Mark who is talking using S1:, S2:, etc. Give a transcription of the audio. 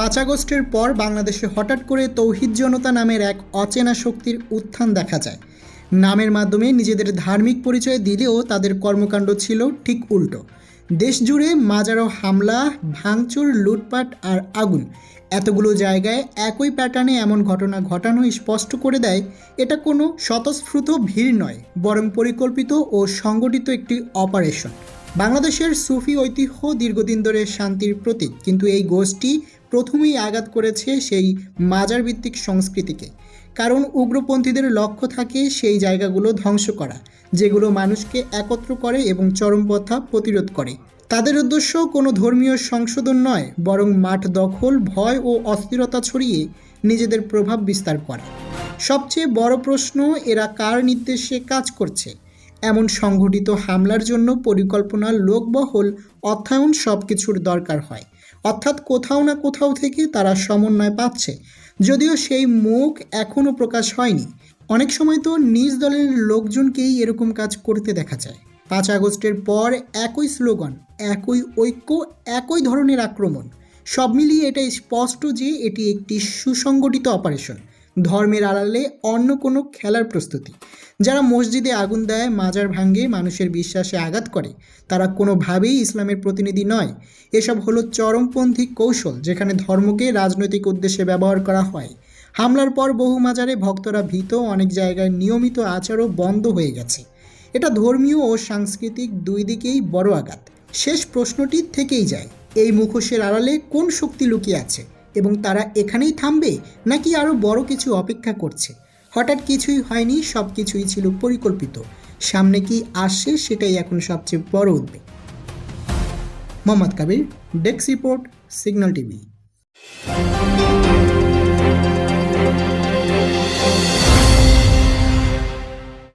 S1: পাঁচ আগস্টের পর বাংলাদেশে হঠাৎ করে তৌহিদ জনতা নামের এক অচেনা শক্তির উত্থান দেখা যায়। নামের মাধ্যমে নিজেদের ধার্মিক পরিচয় দিলেও তাদের কর্মকাণ্ড ছিল ঠিক উল্টো। দেশ জুড়ে মাজারো হামলা, ভাঙচুর, লুটপাট আর আগুন। এতগুলো জায়গায় একই প্যাটার্নে এমন ঘটনা ঘটানো স্পষ্ট করে দেয়, এটা কোনো স্বতঃস্ফূর্ত ভিড় নয়, বরং পরিকল্পিত ও সংগঠিত একটি অপারেশন বাংলাদেশের সুফি ঐতিহ্য দীর্ঘদিন ধরে শান্তির প্রতীক, কিন্তু এই গোষ্ঠী প্রথমেই আঘাত করেছে সেই মাজার ভিত্তিক সংস্কৃতিকে। কারণ উগ্রপন্থীদের লক্ষ্য থাকে সেই জায়গাগুলো ধ্বংস করা, যেগুলো মানুষকে একত্র করে এবং চরমপথা প্রতিরোধ করে। তাদের উদ্দেশ্য কোনো ধর্মীয় সংশোধন নয়, বরং মাঠ দখল, ভয় ও অস্থিরতা ছড়িয়ে নিজেদের প্রভাব বিস্তার করা। সবচেয়ে বড় প্রশ্ন, এরা কার নির্দেশে কাজ করছে? এমন সংঘটিত হামলার জন্য পরিকল্পনা, লোকবহল, অর্থায়ন সব কিছুর দরকার হয়। অর্থাৎ কোথাও না কোথাও থেকে তারা সমন্বয় পাচ্ছে। যদিও সেই মুখ এখনও প্রকাশ হয়নি। অনেক সময় তো নিজ দলের লোকজনকেই এরকম কাজ করতে দেখা যায়। পাঁচ আগস্টের পর একই স্লোগান, একই ঐক্য, একই ধরনের আক্রমণ। সব মিলিয়ে এটা স্পষ্ট যে এটি একটি সুসংগঠিত অপারেশন। ধর্মের আড়ালে অন্য কোনো খেলার প্রস্তুতি। যারা মসজিদে আগুন দেয়, মাজার ভাঙ্গে মানুষের বিশ্বাসে আঘাত করে, তারা কোনোভাবেই ইসলামের প্রতিনিধি নয়। এসব হলো চরমপন্থী কৌশল যেখানে ধর্মকে রাজনৈতিক উদ্দেশ্যে ব্যবহার করা হয়। হামলার পর বহু মাজারে ভক্তরা ভীত, অনেক জায়গায় নিয়মিত আচারও বন্ধ হয়ে গেছে। এটা ধর্মীয় ও সাংস্কৃতিক দুই দিকেই বড় আঘাত। শেষ প্রশ্নটি থেকেই যায়, এই মুখোশের আড়ালে কোন শক্তি লুকিয়ে আছে? এবং তারা এখানেই থামবে নাকি আরও বড় কিছু অপেক্ষা করছে? হঠাৎ কিছুই হয়নি, সব কিছুই ছিল পরিকল্পিত। সামনে কি আসছে সেটাই এখন সবচেয়ে বড় উদ্বেগ। Mohammad Kabir, desk report, signal TV.